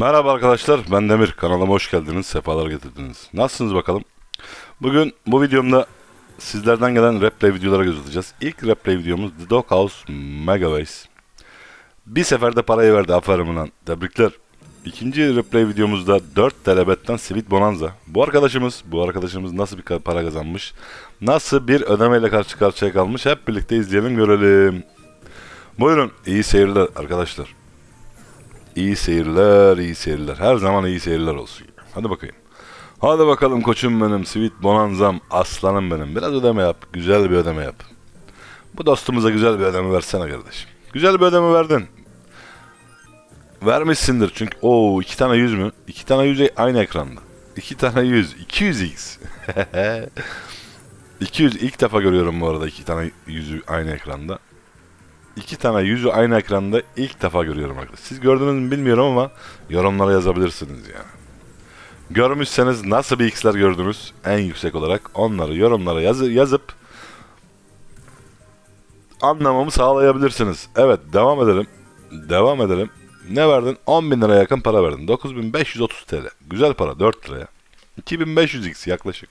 Merhaba arkadaşlar, ben Demir. Kanalıma hoş geldiniz, sefalar getirdiniz. Nasılsınız bakalım? Bugün bu videomda sizlerden gelen replay videolara göz atacağız. İlk replay videomuz The Doghouse Megaways. Bir seferde parayı verdi, aferin lan. Tebrikler. İkinci replay videomuzda 4 telebetten Sweet Bonanza. Bu arkadaşımız, bu arkadaşımız nasıl bir para kazanmış? Nasıl bir ödemeyle karşı karşıya kalmış? Hep birlikte izleyelim, görelim. Buyurun, iyi seyirler arkadaşlar. İyi seyirler, iyi seyirler. Her zaman iyi seyirler olsun. Hadi bakayım. Hadi bakalım koçum benim, sweet bonanzam, aslanım benim. Biraz ödeme yap, güzel bir ödeme yap. Bu dostumuza güzel bir ödeme versene kardeşim. Güzel bir ödeme verdin. Vermişsindir çünkü o iki tane yüz mü? İki tane yüz aynı ekranda. İki tane yüz, 200x. 200 ilk defa görüyorum bu arada iki tane yüzü aynı ekranda. İki tane yüzü aynı ekranda ilk defa görüyorum arkadaşlar. Siz gördünüz mü bilmiyorum ama yorumlara yazabilirsiniz yani. Görmüşseniz nasıl bir x'ler gördünüz en yüksek olarak onları yorumlara yazı, yazıp anlamamı sağlayabilirsiniz. Evet devam edelim. Devam edelim. Ne verdin? 10 bin liraya yakın para verdin. 9530 TL. Güzel para 4 liraya. 2500x yaklaşık.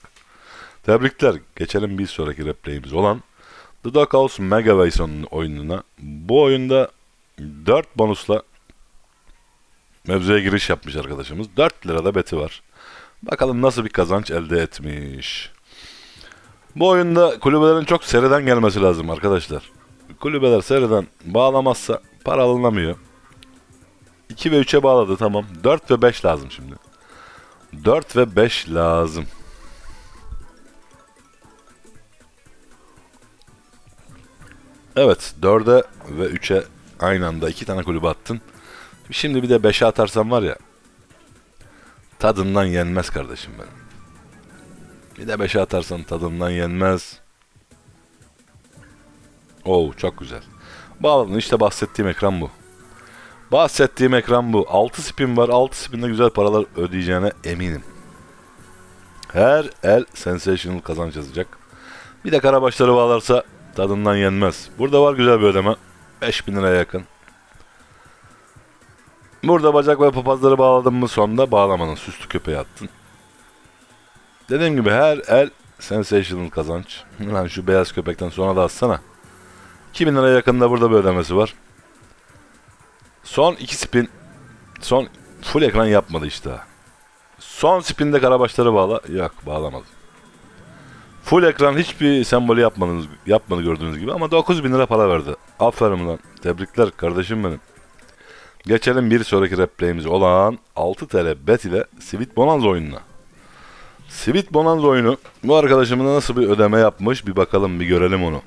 Tebrikler. Geçelim bir sonraki replayimiz olan The Doghouse Megaways oyununa. Bu oyunda 4 bonusla mevzuya giriş yapmış arkadaşımız. 4 lirada beti var. Bakalım nasıl bir kazanç elde etmiş. Bu oyunda kulübelerin çok seriden gelmesi lazım arkadaşlar. Kulübeler seriden bağlamazsa para alınamıyor. 2 ve 3'e bağladı tamam. 4 ve 5 lazım şimdi. 4 ve 5 lazım. Evet 4'e ve 3'e aynı anda iki tane kulübe attın. Şimdi bir de 5'e atarsan var ya tadından yenmez kardeşim benim. Bir de 5'e atarsan tadından yenmez. Oo çok güzel. Bağladın işte bahsettiğim ekran bu. Bahsettiğim ekran bu. 6 spin var. 6 spinde güzel paralar ödeyeceğine eminim. Her el sensational kazanç yazacak. Bir de karabaşları bağlarsa tadından yenmez. Burada var güzel bir ödeme. 5000 liraya yakın. Burada bacak ve papazları bağladın mı sonda bağlamanın süslü köpeği attın. Dediğim gibi her el sensational kazanç. Lan şu beyaz köpekten sonra da atsana. 2000 liraya yakında burada bir ödemesi var. Son iki spin. Son full ekran yapmadı işte. Son spinde karabaşları bağla. Yok bağlamadı. Full ekran hiçbir sembolü yapmadınız, yapmadı gördüğünüz gibi ama 9000 lira para verdi. Aferin lan. Tebrikler kardeşim benim. Geçelim bir sonraki replayimiz olan 6 TL bet ile Sweet Bonanza oyununa. Sweet Bonanza oyunu bu arkadaşımın nasıl bir ödeme yapmış bir bakalım bir görelim onu.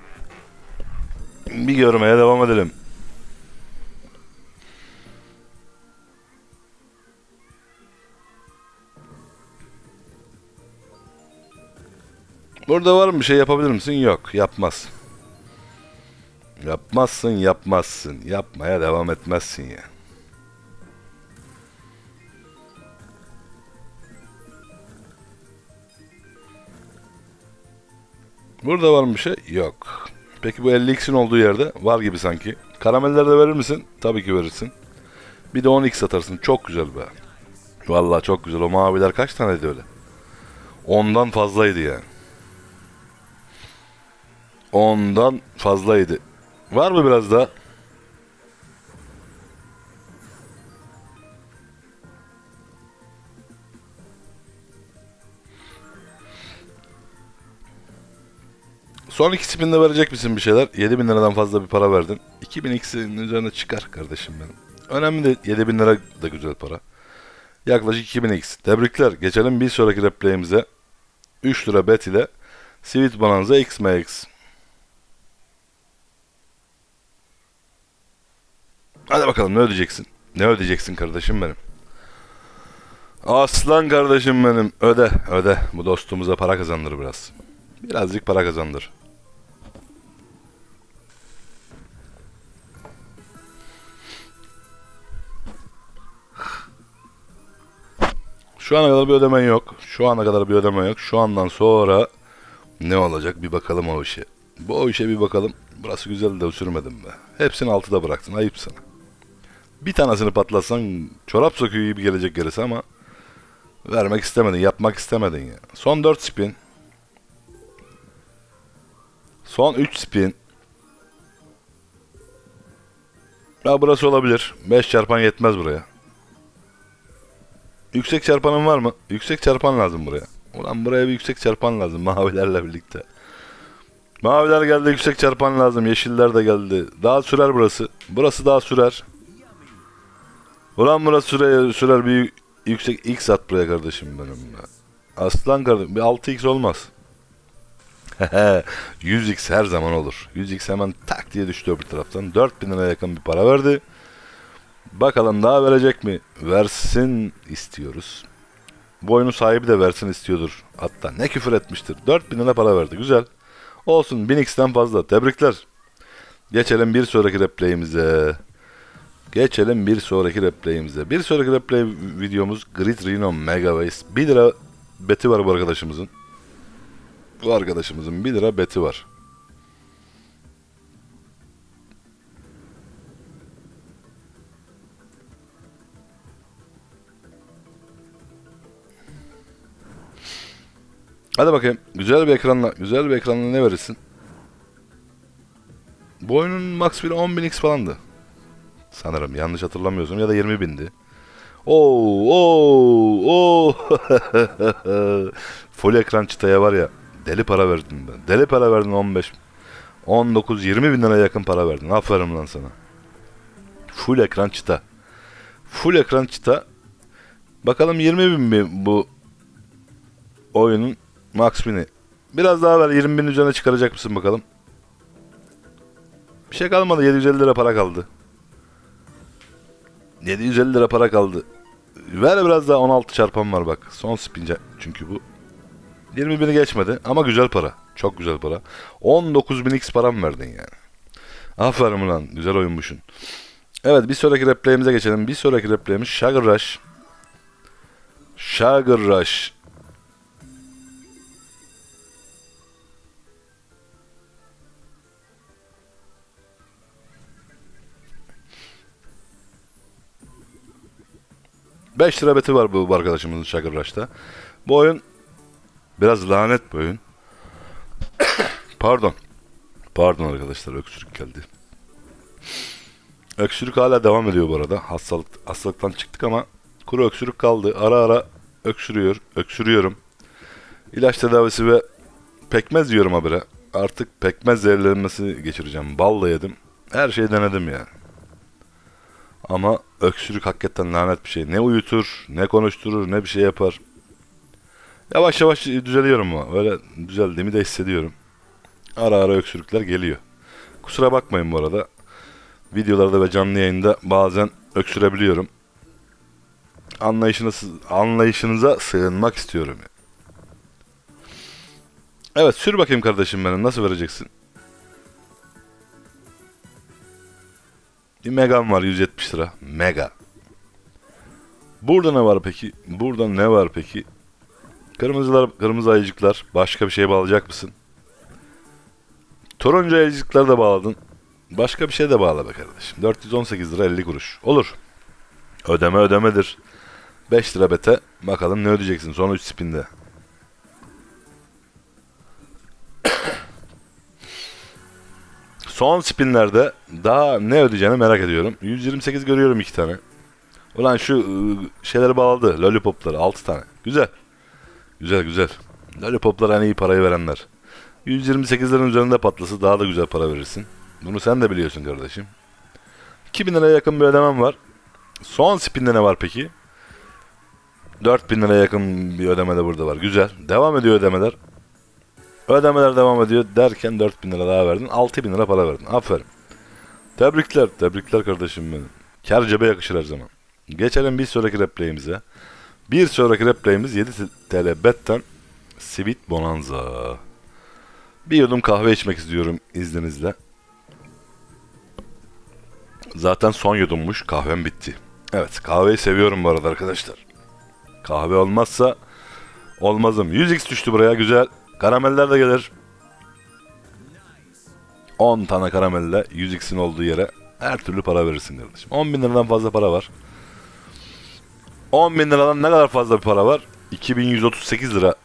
Bir görmeye devam edelim. Burada var mı bir şey yapabilir misin? Yok, yapmaz. Yapmazsın, yapmazsın. Yapmaya devam etmezsin ya. Burada var mı bir şey? Yok. Peki bu 50x'in olduğu yerde var gibi sanki. Karameller de verir misin? Tabii ki verirsin. Bir de 10x atarsın. Çok güzel be. Vallahi çok güzel. O maviler kaç taneydi öyle? Ondan fazlaydı yani. Ondan fazlaydı. Var mı biraz daha? Son iki spinde verecek misin bir şeyler? 7000 liradan fazla bir para verdin. 2000 x'in üzerine çıkar kardeşim benim. Önemli değil. 7000 lira da güzel para. Yaklaşık 2000 x. Tebrikler. Geçelim bir sonraki replayimize. 3 lira bet ile Sweet Bonanza XMX. Hadi bakalım ne ödeyeceksin? Ne ödeyeceksin kardeşim benim? Aslan kardeşim benim. Öde, öde. Bu dostumuza para kazandır biraz. Birazcık para kazandır. Şu ana kadar bir ödemen yok. Şu ana kadar bir ödeme yok. Şu andan sonra ne olacak bir bakalım o işe. Bu o işe bir bakalım. Burası güzel de sürmedim be. Hepsini altıda bıraktın. Ayıp sana. Bir tanesini patlatsan çorap söküğü gibi gelecek gerisi ama vermek istemedin, yapmak istemedin ya. Son 4 spin. Son 3 spin. Ya burası olabilir. 5 çarpan yetmez buraya. Yüksek çarpanın var mı? Yüksek çarpan lazım buraya. Ulan buraya bir yüksek çarpan lazım mavilerle birlikte. Maviler geldi yüksek çarpan lazım. Yeşiller de geldi. Daha sürer burası. Burası daha sürer. Ulan burası sürer, sürer bir yüksek X at buraya kardeşim benim. Aslan kardeşim bir 6X olmaz. 100X her zaman olur. 100X hemen tak diye düştü öbür taraftan. 4000 liraya yakın bir para verdi. Bakalım daha verecek mi? Versin istiyoruz. Bu oyunun sahibi de versin istiyordur. Hatta ne küfür etmiştir. 4000 lira para verdi. Güzel. Olsun 1000x'ten fazla. Tebrikler. Geçelim bir sonraki replayimize. Geçelim bir sonraki replayimize. Bir sonraki replay videomuz Grid Reno Mega Waste. 1 lira beti var bu arkadaşımızın. Bu arkadaşımızın 1 lira beti var. Hadi bakayım. Güzel bir ekranla, güzel bir ekranla ne verirsin? Bu oyunun max biri 10.000x falandı. Sanırım yanlış hatırlamıyorsam ya da 20 bindi. Oo, oo, oo. Full ekran çıtaya var ya. Deli para verdin ben. Deli para verdin 15. 19 20 bin liraya yakın para verdin. Aferin lan sana. Full ekran çıta. Full ekran çıta. Bakalım 20 bin mi bu oyunun max bini. Biraz daha ver 20 bin üzerine çıkaracak mısın bakalım. Bir şey kalmadı 750 lira para kaldı. 750 lira para kaldı. Ver biraz daha 16 çarpan var bak. Son spince çünkü bu. 20 bini geçmedi ama güzel para. Çok güzel para. 19 bin x param verdin yani. Aferin ulan. Güzel oyunmuşsun. Evet bir sonraki replayimize geçelim. Bir sonraki replayimiz Sugar Rush. Sugar Rush. Beş lira beti var bu, arkadaşımızın Sugar Rush'ta. Bu oyun biraz lanet bir oyun. Pardon. Pardon arkadaşlar öksürük geldi. Öksürük hala devam ediyor bu arada. Hastalık, hastalıktan çıktık ama kuru öksürük kaldı. Ara ara öksürüyor, öksürüyorum. İlaç tedavisi ve pekmez yiyorum habire. Artık pekmez zehirlenmesi geçireceğim. Balla yedim. Her şeyi denedim ya. Ama öksürük hakikaten lanet bir şey. Ne uyutur, ne konuşturur, ne bir şey yapar. Yavaş yavaş düzeliyorum ama. Öyle düzeldiğimi de hissediyorum. Ara ara öksürükler geliyor. Kusura bakmayın bu arada. Videolarda ve canlı yayında bazen öksürebiliyorum. Anlayışınız, anlayışınıza sığınmak istiyorum. Evet sür bakayım kardeşim benim. Nasıl vereceksin? Bir Mega'm var 170 lira. Mega. Burada ne var peki? Burada ne var peki? Kırmızılar, kırmızı ayıcıklar. Başka bir şey bağlayacak mısın? Turuncu ayıcıkları da bağladın. Başka bir şey de bağla be kardeşim. 418 lira 50 kuruş. Olur. Ödeme ödemedir. 5 lira bete. Bakalım ne ödeyeceksin son 3 spinde. Son spinlerde daha ne ödeyeceğini merak ediyorum. 128 görüyorum iki tane. Ulan şu ıı, şeyleri bağladı. Lollipopları 6 tane. Güzel. Güzel güzel. Lollipoplara en iyi parayı verenler. 128'lerin üzerinde patlası daha da güzel para verirsin. Bunu sen de biliyorsun kardeşim. 2000 liraya yakın bir ödemem var. Son spinde ne var peki? 4000 liraya yakın bir ödeme de burada var. Güzel. Devam ediyor ödemeler. Ödemeler devam ediyor derken 4000 lira daha verdin. 6000 lira para verdin. Aferin. Tebrikler. Tebrikler kardeşim benim. Kar cebe yakışır her zaman. Geçelim bir sonraki replayimize. Bir sonraki replayimiz 7 TL betten Sweet Bonanza. Bir yudum kahve içmek istiyorum izninizle. Zaten son yudummuş. Kahvem bitti. Evet kahveyi seviyorum bu arada arkadaşlar. Kahve olmazsa olmazım. 100x düştü buraya güzel. Karameller de gelir. 10 tane karamelle 100x'in olduğu yere her türlü para verirsin kardeşim. 10 bin liradan fazla para var. 10 bin liradan ne kadar fazla bir para var? 2138 lira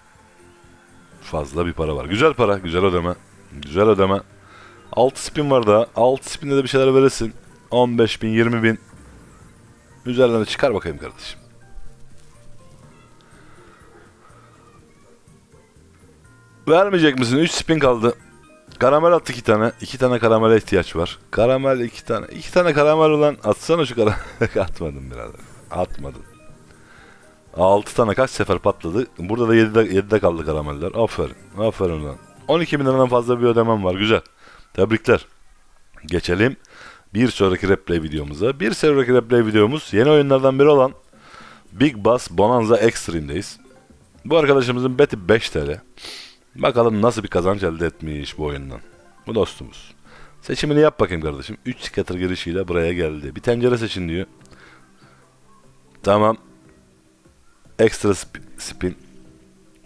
fazla bir para var. Güzel para, güzel ödeme. Güzel ödeme. 6 spin var daha. 6 spinde de bir şeyler verirsin. 15 bin, 20 bin. Üzerlerine çıkar bakayım kardeşim. Vermeyecek misin? 3 spin kaldı. Karamel attı iki tane. iki tane karamele ihtiyaç var. Karamel iki tane. iki tane karamel olan atsana şu karamel. Atmadım birader. Atmadın. 6 tane kaç sefer patladı. Burada da 7'de, 7'de kaldı karameller. Aferin. Aferin lan. 12 bin liradan fazla bir ödemem var. Güzel. Tebrikler. Geçelim bir sonraki replay videomuza. Bir sonraki replay videomuz yeni oyunlardan biri olan Big Bass Bonanza Extreme'deyiz. Bu arkadaşımızın beti 5 TL. Bakalım nasıl bir kazanç elde etmiş bu oyundan. Bu dostumuz. Seçimini yap bakayım kardeşim. 3 scatter girişiyle buraya geldi. Bir tencere seçin diyor. Tamam. Ekstra sp- spin.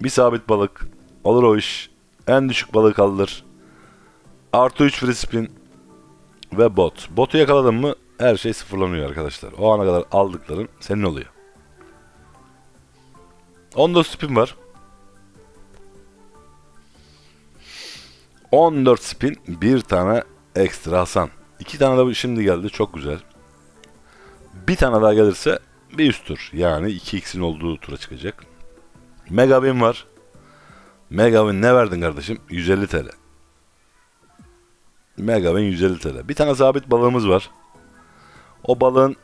Bir sabit balık. Olur o iş. En düşük balığı kaldır. Artı 3 free spin. Ve bot. Botu yakaladın mı her şey sıfırlanıyor arkadaşlar. O ana kadar aldıkların senin oluyor. 14 spin var. 14 spin, bir tane ekstra Hasan. İki tane de şimdi geldi, çok güzel. Bir tane daha gelirse bir üst tur. Yani 2x'in olduğu tura çıkacak. Megabin var. Megabin ne verdin kardeşim? 150 TL. Megabin 150 TL. Bir tane sabit balığımız var. O balığın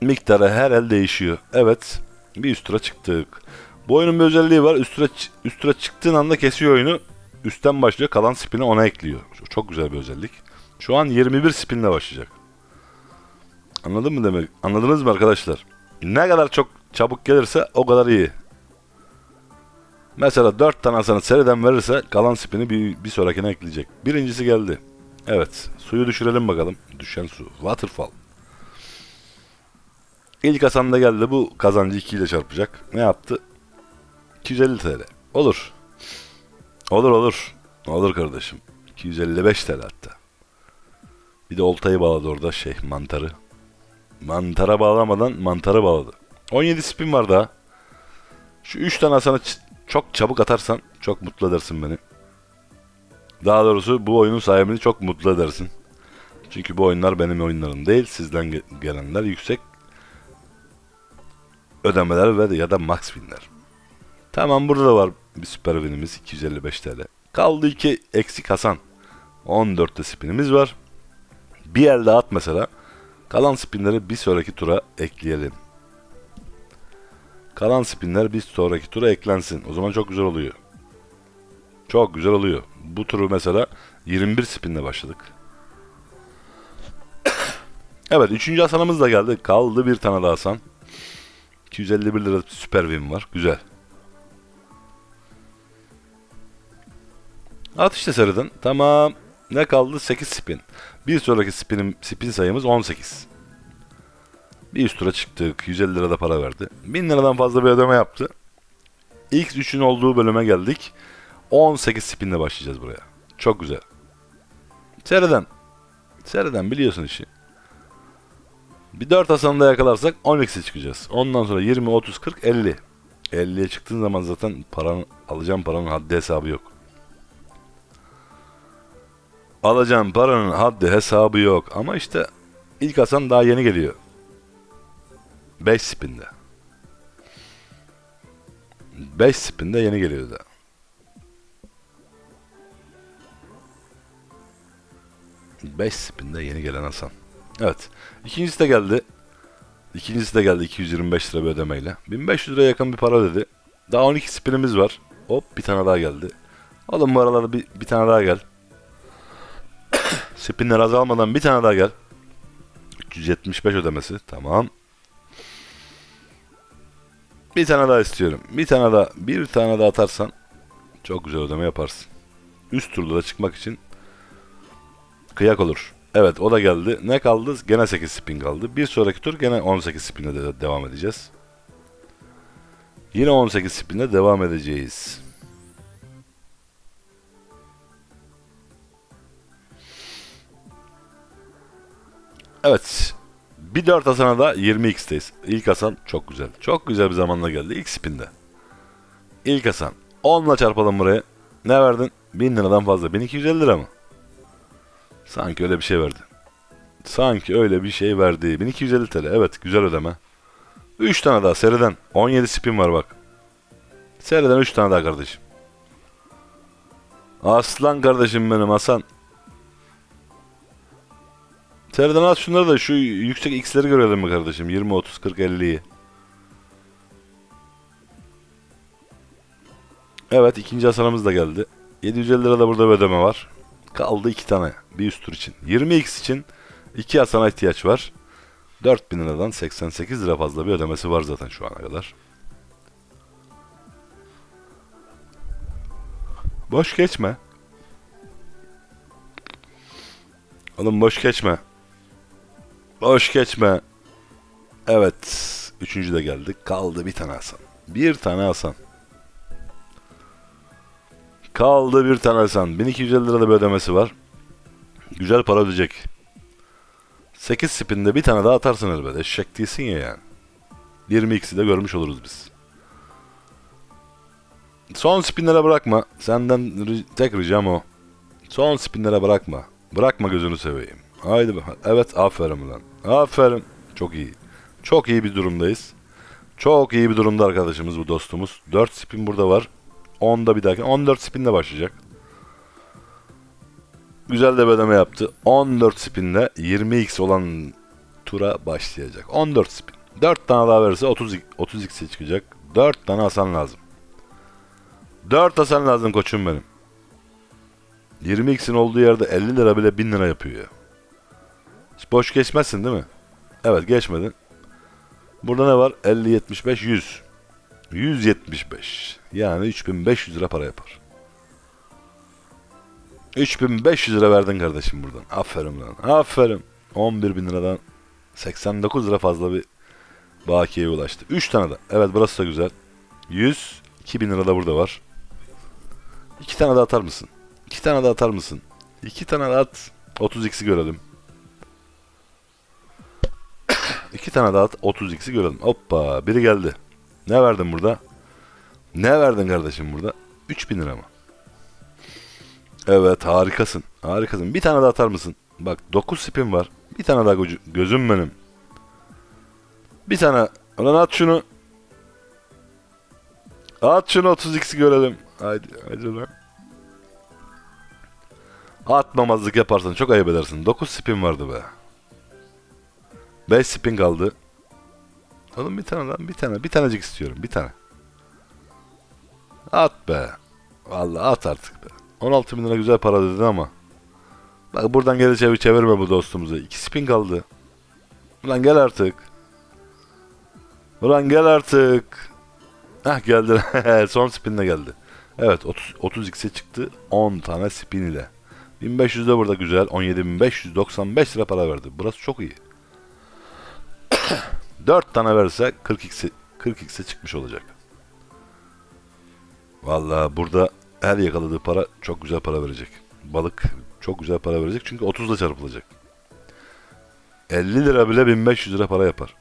miktarı her el değişiyor. Evet. Bir üst tura çıktık. Bu oyunun bir özelliği var. Üst tura, üst tura çıktığın anda kesiyor oyunu. Üstten başlıyor. Kalan spini ona ekliyor. Çok güzel bir özellik. Şu an 21 spinle başlayacak. Anladın mı demek? Anladınız mı arkadaşlar? Ne kadar çok çabuk gelirse o kadar iyi. Mesela 4 tane sana seriden verirse kalan spini bir, bir sonrakine ekleyecek. Birincisi geldi. Evet. Suyu düşürelim bakalım. Düşen su. Waterfall. İlk Hasan da geldi. Bu kazancı 2 ile çarpacak. Ne yaptı? 250 TL. Olur. Olur olur. Olur kardeşim. 255 TL hatta. Bir de oltayı bağladı orada şey mantarı. Mantara bağlamadan mantarı bağladı. 17 spin var daha. Şu 3 tane sana çok çabuk atarsan çok mutlu edersin beni. Daha doğrusu bu oyunun sahibini çok mutlu edersin. Çünkü bu oyunlar benim oyunlarım değil. Sizden ge- gelenler yüksek ödemeler ve ya da max winler. Tamam burada da var bir süper winimiz 255 TL. Kaldı iki eksik Hasan. 14'te spinimiz var. Bir elde at mesela. Kalan spinleri bir sonraki tura ekleyelim. Kalan spinler bir sonraki tura eklensin. O zaman çok güzel oluyor. Çok güzel oluyor. Bu turu mesela 21 spinle başladık. evet 3. Hasan'ımız da geldi. Kaldı bir tane daha Hasan. 251 lira süper win var. Güzel. At işte. Tamam. Ne kaldı? 8 spin. Bir sonraki spinim, spin sayımız 18. Bir üst tura çıktık. 150 lira da para verdi. 1000 liradan fazla bir ödeme yaptı. İlk üçün olduğu bölüme geldik. 18 spinle başlayacağız buraya. Çok güzel. Seriden. Seriden biliyorsun işi. Bir 4 Hasan'ı da yakalarsak 12'si çıkacağız. Ondan sonra 20, 30, 40, 50. 50'ye çıktığın zaman zaten paranın, alacağım paranın haddi hesabı yok. Alacağım paranın haddi hesabı yok. Ama işte ilk Hasan daha yeni geliyor. 5 spinde. 5 spinde yeni geliyor da. Beş spinde yeni gelen Hasan. Evet. İkincisi de geldi. İkincisi de geldi 225 lira bir ödemeyle. 1500 liraya yakın bir para dedi. Daha 12 spinimiz var. Hop bir tane daha geldi. Oğlum bu aralarda bir, bir tane daha gel. Spinler azalmadan bir tane daha gel. 375 ödemesi. Tamam. Bir tane daha istiyorum. Bir tane daha, bir tane daha atarsan çok güzel ödeme yaparsın. Üst turlara çıkmak için kıyak olur. Evet o da geldi. Ne kaldı? Gene 8 spin kaldı. Bir sonraki tur gene 18 spinle de devam edeceğiz. Yine 18 spinle devam edeceğiz. Bir 4 Hasan'a da 20x'teyiz. İlk Hasan çok güzel. Çok güzel bir zamanla geldi. İlk spinde. İlk Hasan. 10'la çarpalım buraya. Ne verdin? 1000 liradan fazla. 1250 lira mı? Sanki öyle bir şey verdi. Sanki öyle bir şey verdi. 1250 TL. Evet güzel ödeme. 3 tane daha seriden. 17 spin var bak. Seriden 3 tane daha kardeşim. Aslan kardeşim benim Hasan. Seriden at şunları da şu yüksek x'leri görelim mi kardeşim? 20, 30, 40, 50'yi. Evet ikinci hasanımız da geldi. 750 lira da burada bir ödeme var. Kaldı iki tane bir üst tur için. 20x için iki hasana ihtiyaç var. 4000 liradan 88 lira fazla bir ödemesi var zaten şu ana kadar. Boş geçme. Oğlum boş geçme. Boş geçme. Evet. Üçüncü de geldik. Kaldı bir tane Hasan. Bir tane Hasan. Kaldı bir tane Hasan. 1250 lira bir ödemesi var. Güzel para ödeyecek. 8 spinde bir tane daha atarsın elbet. Eşek değilsin ya yani. 20x'i de görmüş oluruz biz. Son spinlere bırakma. Senden ri- tek ricam o. Son spinlere bırakma. Bırakma gözünü seveyim. Haydi bakalım. Evet aferin lan. Aferin. Çok iyi. Çok iyi bir durumdayız. Çok iyi bir durumda arkadaşımız bu dostumuz. 4 spin burada var. 10'da bir dahaki. 14 spinle başlayacak. Güzel de bir ödeme yaptı. 14 spinle 20x olan tura başlayacak. 14 spin. 4 tane daha verirse 30 30x'e çıkacak. 4 tane Hasan lazım. 4 Hasan lazım koçum benim. 20x'in olduğu yerde 50 lira bile 1000 lira yapıyor ya. Boş geçmezsin değil mi? Evet geçmedin. Burada ne var? 50, 75, 100. 175. Yani 3500 lira para yapar. 3500 lira verdin kardeşim buradan. Aferin lan. Aferin. 11 bin liradan 89 lira fazla bir bakiyeye ulaştı. 3 tane de. Evet burası da güzel. 100. 2000 lira da burada var. 2 tane de atar mısın? 2 tane de atar mısın? 2 tane de at. 30x'i görelim. 2 tane de at. 30x'i görelim. Hoppa. Biri geldi. Ne verdin burada? Ne verdin kardeşim burada? 3000 lira mı? Evet harikasın. Harikasın. Bir tane daha atar mısın? Bak 9 spin var. Bir tane daha gözü- gözüm benim. Bir tane. Ulan at şunu. At şunu 30x'i görelim. Haydi haydi lan. Atmamazlık yaparsan çok ayıp edersin. 9 spin vardı be. 5 spin kaldı. Oğlum bir tane lan bir tane. Bir tanecik istiyorum. Bir tane. At be. Vallahi at artık be. 16 bin lira güzel para dedin ama. Bak buradan geri çevir çevirme bu dostumuzu. 2 spin kaldı. Ulan gel artık. Ulan gel artık. Hah geldi. Son spinle geldi. Evet 30, 30x'e çıktı. 10 tane spin ile. 1500 de burada güzel. 17.595 lira para verdi. Burası çok iyi. 4 tane verse 40x'e 40x'e çıkmış olacak. Vallahi burada her yakaladığı para çok güzel para verecek. Balık çok güzel para verecek çünkü 30'la çarpılacak. 50 lira bile 1500 lira para yapar.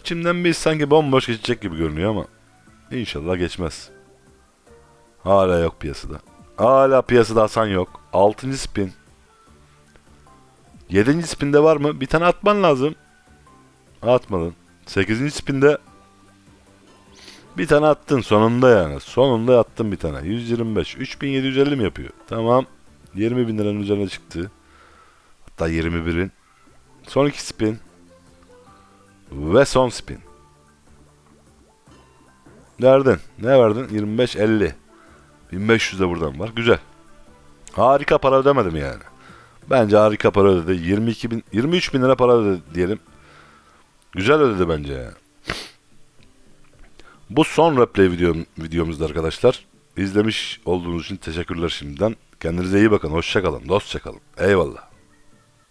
İçimden bir sanki bomboş geçecek gibi görünüyor ama inşallah geçmez. Hala yok piyasada. Hala piyasada Hasan yok. 6. spin. 7. spinde var mı? Bir tane atman lazım. Atmadın. 8. spinde bir tane attın sonunda yani. Sonunda attın bir tane. 125. 3750 mi yapıyor? Tamam. 20 bin liranın üzerine çıktı. Hatta 21'in. Son iki spin. Ve son spin. Verdin. Ne verdin? 25 50. 1500 de buradan var. Güzel. Harika para ödemedim yani. Bence harika para ödedi. 22 bin, 23 bin lira para ödedi diyelim. Güzel ödedi bence. Bu son replay videom, videomuzda arkadaşlar. İzlemiş olduğunuz için teşekkürler şimdiden. Kendinize iyi bakın. Hoşça kalın. Dostça kalın. Eyvallah.